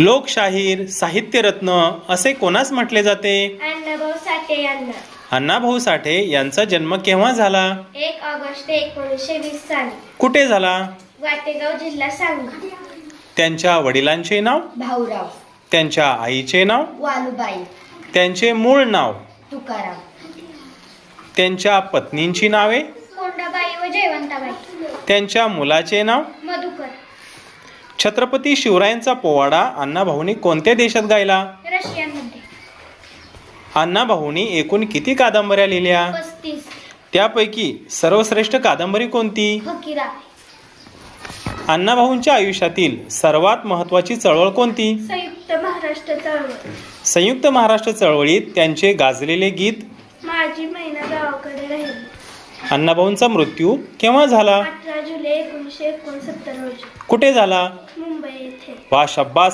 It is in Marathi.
लोकशाहीर साहित्यरत्न असे कोणास म्हटले जाते? अण्णाभाऊ साठे यांना. अण्णाभाऊ साठे यांचा जन्म केव्हा झाला? एक ऑगस्ट एकोणीसशे वीस साली. कुठे झाला? वाटेगाव जिल्हा सांगली. त्यांच्या वडिलांचे नाव? भाऊराव. त्यांच्या आईचे नाव? वालुबाई. त्यांचे मूळ नाव? तुकाराम. त्यांच्या पत्नींची नावे? कोंडाबाई व जयवंताबाई. त्यांच्या मुलाचे नाव? छत्रपती शिवरायांचा पोवाडा अण्णाभाऊनी कोणत्या देशात गायला? अण्णाभाऊनी एकूण किती कादंबऱ्या लिहिल्या? त्यापैकी सर्वश्रेष्ठ कादंबरी कोणती? अण्णाभाऊंच्या आयुष्यातील सर्वात महत्त्वाची चळवळ कोणती? संयुक्त महाराष्ट्र चळवळ. संयुक्त महाराष्ट्र चळवळीत त्यांचे गाजलेले गीत? माझी महिना गावाकडे राहील. अण्णाभाऊंचा मृत्यू केव्हा झाला? अठरा जुलै एकोणीसशे एकोणसत्तर रोजी. कुठे झाला? मुंबई येथे. वा शब्बास.